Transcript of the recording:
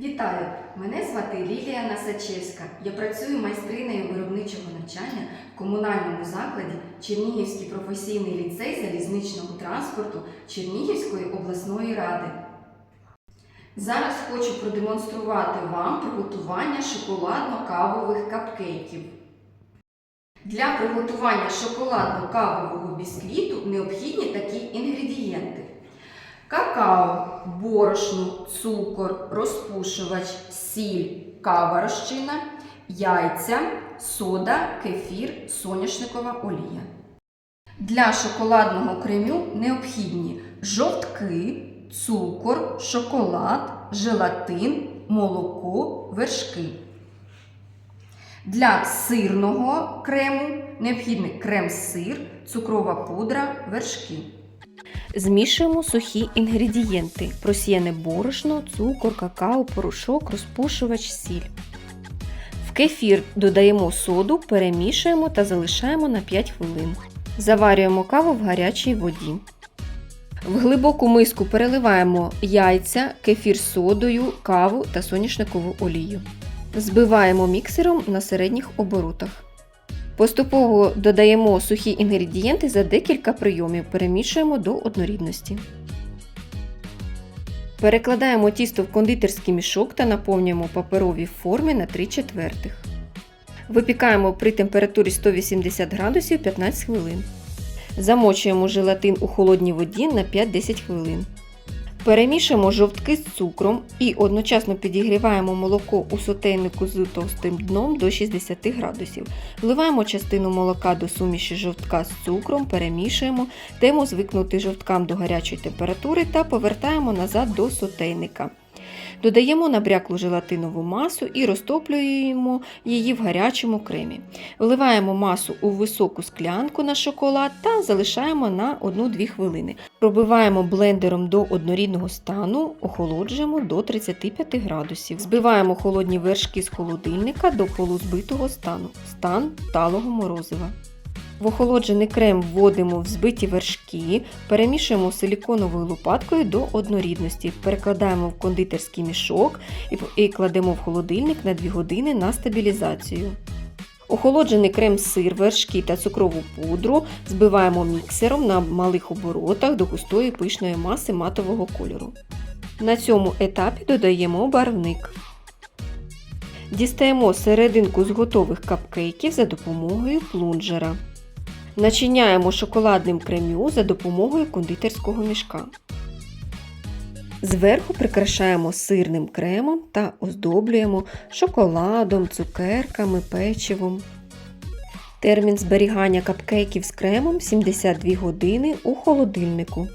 Вітаю! Мене звати Лілія Насачевська. Я працюю майстринею виробничого навчання в комунальному закладі Чернігівський професійний ліцей залізничного транспорту Чернігівської обласної ради. Зараз хочу продемонструвати вам приготування шоколадно-кавових капкейків. Для приготування шоколадно-кавового бісквіту необхідні такі інгредієнти: какао, борошно, цукор, розпушувач, сіль, кава розчина, яйця, сода, кефір, соняшникова олія. Для шоколадного кремю необхідні жовтки, цукор, шоколад, желатин, молоко, вершки. Для сирного крему необхідний крем-сир, цукрова пудра, вершки. Змішуємо сухі інгредієнти: просіяне борошно, цукор, какао, порошок, розпушувач, сіль. В кефір додаємо соду, перемішуємо та залишаємо на 5 хвилин. Заварюємо каву в гарячій воді. В глибоку миску переливаємо яйця, кефір з содою, каву та соняшникову олію. Збиваємо міксером на середніх оборотах. Поступово додаємо сухі інгредієнти за декілька прийомів, перемішуємо до однорідності. Перекладаємо тісто в кондитерський мішок та наповнюємо в паперовій формі на 3 четвертих. Випікаємо при температурі 180 градусів 15 хвилин. Замочуємо желатин у холодній воді на 5-10 хвилин. Перемішуємо жовтки з цукром і одночасно підігріваємо молоко у сотейнику з товстим дном до 60 градусів. Вливаємо частину молока до суміші жовтка з цукром, перемішуємо, даємо звикнути жовткам до гарячої температури та повертаємо назад до сотейника. Додаємо набряклу желатинову масу і розтоплюємо її в гарячому кремі. Вливаємо масу у високу склянку на шоколад та залишаємо на 1-2 хвилини. Пробиваємо блендером до однорідного стану, охолоджуємо до 35 градусів. Збиваємо холодні вершки з холодильника до полузбитого стану, стан талого морозива. В охолоджений крем вводимо взбиті вершки, перемішуємо силіконовою лопаткою до однорідності, перекладаємо в кондитерський мішок і- кладемо в холодильник на 2 години на стабілізацію. Охолоджений крем-сир, вершки та цукрову пудру збиваємо міксером на малих оборотах до густої пишної маси матового кольору. На цьому етапі додаємо барвник. Дістаємо серединку з готових капкейків за допомогою плунжера. Начиняємо шоколадним кремю за допомогою кондитерського мішка. Зверху прикрашаємо сирним кремом та оздоблюємо шоколадом, цукерками, печивом. Термін зберігання капкейків з кремом 72 години у холодильнику.